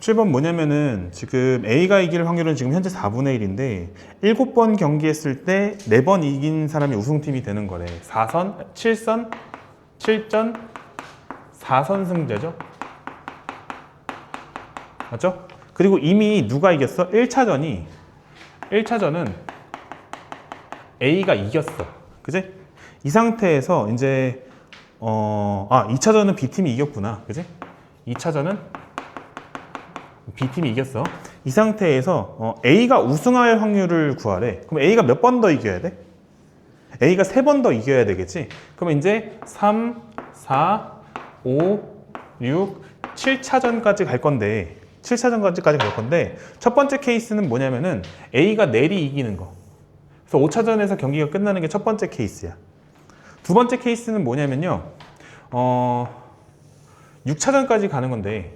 7번 뭐냐면은 지금 A가 이길 확률은 지금 현재 4분의 1인데 7번 경기했을 때 4번 이긴 사람이 우승팀이 되는 거래. 4선, 7선, 7전, 4선 승제죠. 맞죠? 그리고 이미 누가 이겼어? 1차전이 1차전은 A가 이겼어. 그지? 이 상태에서 이제 어, 아, 2차전은 B팀이 이겼구나. 그지? 2차전은 B팀이 이겼어. 이 상태에서 어, A가 우승할 확률을 구하래. 그럼 A가 몇 번 더 이겨야 돼? A가 세 번 더 이겨야 되겠지? 그럼 이제 3, 4, 5, 6, 7차전까지 갈 건데 7차전까지 갈 건데 첫 번째 케이스는 뭐냐면은 A가 내리 이기는 거. 그래서 5차전에서 경기가 끝나는 게 첫 번째 케이스야. 두 번째 케이스는 뭐냐면요. 어, 6차전까지 가는 건데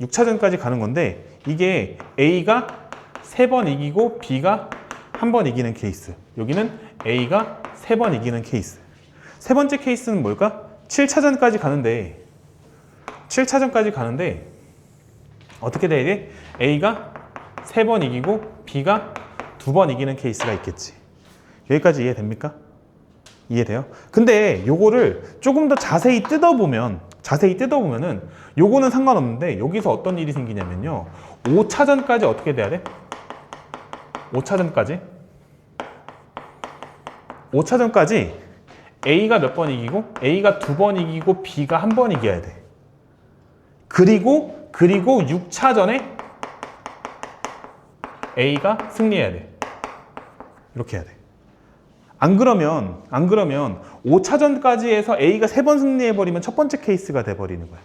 6차전까지 가는 건데 이게 A가 세번 이기고 B가 한번 이기는 케이스. 여기는 A가 세번 이기는 케이스. 세 번째 케이스는 뭘까? 7차전까지 가는데 7차전까지 가는데 어떻게 돼야 돼? A가 세번 이기고 B가 두번 이기는 케이스가 있겠지. 여기까지 이해됩니까? 이해돼요? 근데 요거를 조금 더 자세히 뜯어보면 자세히 뜯어보면은 요거는 상관없는데 여기서 어떤 일이 생기냐면요. 5차전까지 어떻게 돼야 돼? 5차전까지? 5차전까지 A가 몇 번 이기고 A가 두 번 이기고 B가 한 번 이겨야 돼. 그리고 그리고 6차전에 A가 승리해야 돼. 이렇게 해야 돼 안 그러면 안 그러면 5차전까지 해서 A가 세 번 승리해 버리면 첫 번째 케이스가 돼 버리는 거야.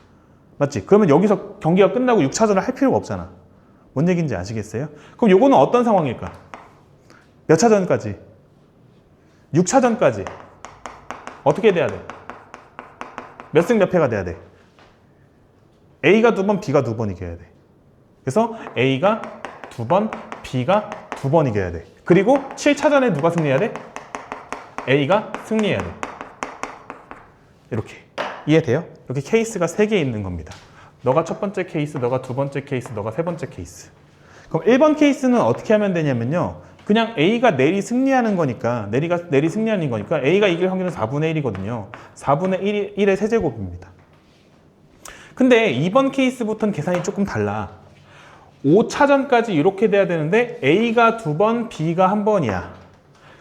맞지? 그러면 여기서 경기가 끝나고 6차전을 할 필요가 없잖아. 뭔 얘기인지 아시겠어요? 그럼 요거는 어떤 상황일까? 몇 차전까지? 6차전까지. 어떻게 돼야 돼? 몇 승 몇 패가 돼야 돼? A가 두 번, B가 두 번 이겨야 돼. 그래서 A가 두 번, B가 두 번 이겨야 돼. 그리고 7차전에 누가 승리해야 돼? A가 승리해야 돼. 이렇게. 이해돼요? 이렇게 케이스가 세개 있는 겁니다. 너가 첫 번째 케이스, 너가 두 번째 케이스, 너가 세 번째 케이스. 그럼 1번 케이스는 어떻게 하면 되냐면요. 그냥 A가 내리 승리하는 거니까, 내리가, 내리 승리하는 거니까 A가 이길 확률은 4분의 1이거든요. 4분의 1, 1의 세제곱입니다. 근데 2번 케이스부터는 계산이 조금 달라. 5차전까지 이렇게 돼야 되는데 A가 두 번, B가 한 번이야.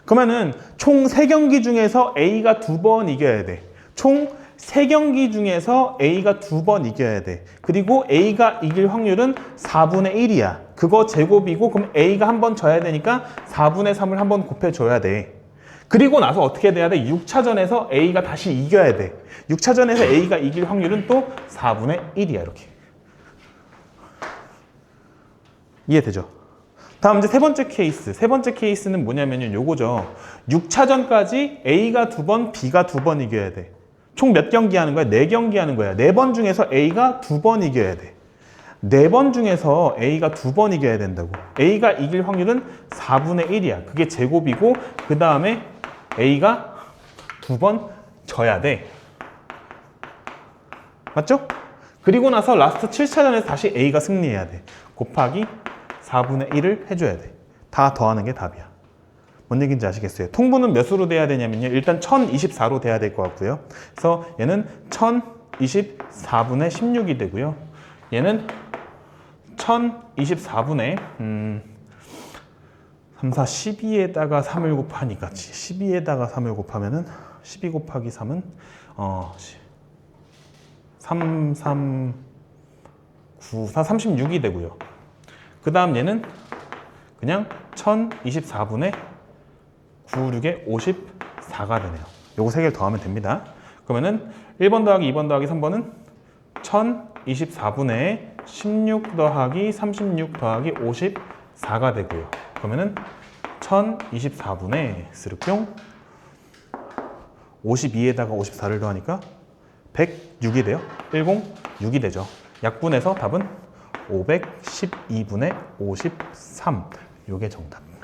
그러면은 총 3경기 중에서 A가 두 번 이겨야 돼. 총 3경기 중에서 A가 두 번 이겨야 돼. 그리고 A가 이길 확률은 4분의 1이야. 그거 제곱이고 그럼 A가 한 번 져야 되니까 4분의 3을 한 번 곱해줘야 돼. 그리고 나서 어떻게 돼야 돼? 6차전에서 A가 다시 이겨야 돼. 6차전에서 A가 이길 확률은 또 4분의 1이야. 이렇게. 이해되죠? 다음 이제 세 번째 케이스. 세 번째 케이스는 뭐냐면요. 요거죠. 6차전까지 A가 두 번, B가 두 번 이겨야 돼. 총 몇 경기 하는 거야? 네 경기 하는 거야. 네 번 중에서 A가 두 번 이겨야 돼. 네 번 중에서 A가 두 번 이겨야 된다고. A가 이길 확률은 4분의 1이야. 그게 제곱이고 그 다음에 A가 두 번 져야 돼. 맞죠? 그리고 나서 라스트 7차전에서 다시 A가 승리해야 돼. 곱하기 4분의 1을 해줘야 돼. 다 더하는 게 답이야. 뭔 얘기인지 아시겠어요? 통분은 몇으로 돼야 되냐면요. 일단 1024로 돼야 될 것 같고요. 그래서 얘는 1024분의 16이 되고요. 얘는 1024분의 음, 3, 4, 12에다가 3을 곱하니까 12에다가 3을 곱하면은 12 곱하기 3은 어 3, 3, 9, 4, 36이 되고요. 그 다음 얘는 그냥 1024분의 9, 6에 54가 되네요. 요거 세 개를 더하면 됩니다. 그러면은 1번 더하기 2번 더하기 3번은 1024분의 16 더하기 36 더하기 54가 되고요. 그러면은 1024분의 스르뿅 52에다가 54를 더하니까 106이 돼요. 106이 되죠. 약분해서 답은 512분의 53. 요게 정답.